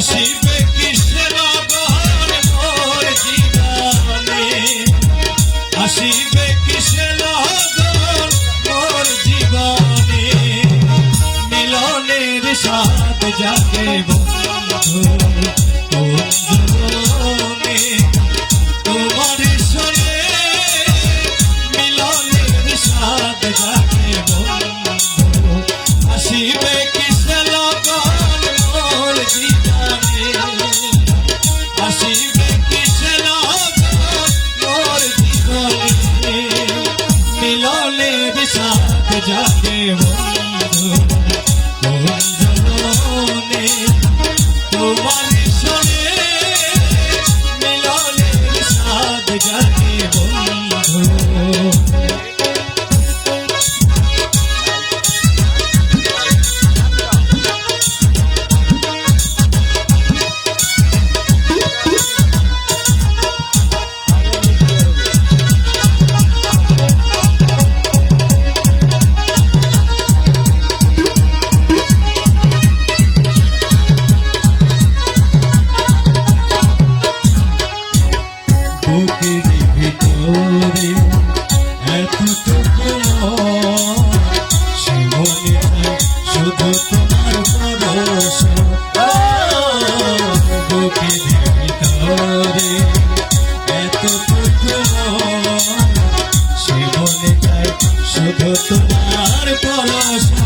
She. যাবে বন্ধু oh Nicolás.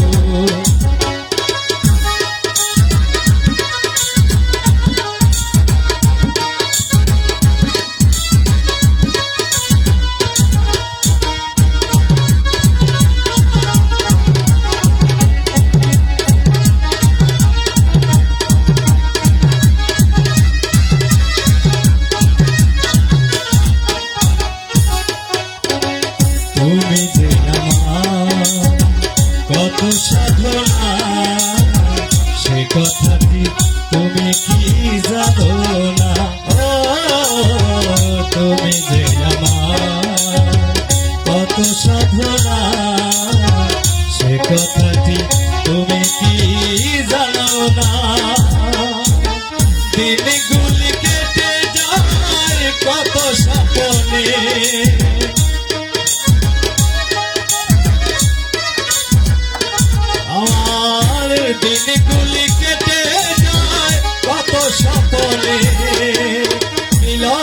know তুমি কি জানো না? ও তুমি যে আমার কত সাধনা। সে কথাটি তুমি কি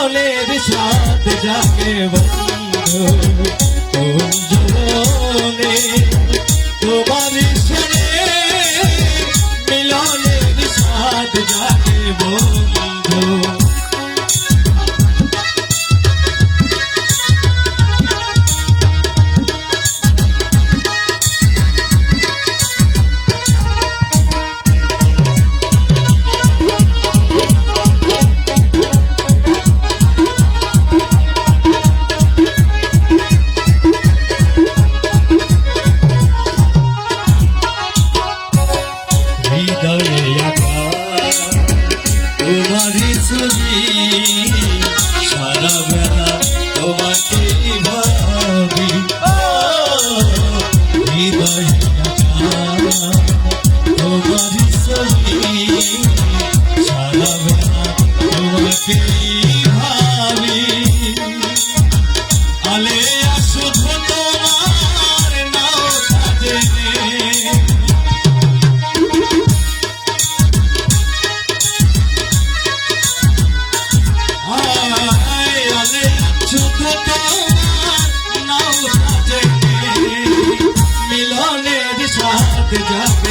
জলের সাথ জাগে বন্ধু জলনে তোমার সরে মিলনের সাথ জাগে বন্ধু। হবে না তোমাকে ভাবি আলে আসো তোমার নাও কাজে আলে আসো তোমার নাও কাজে মিলনের সাথে যা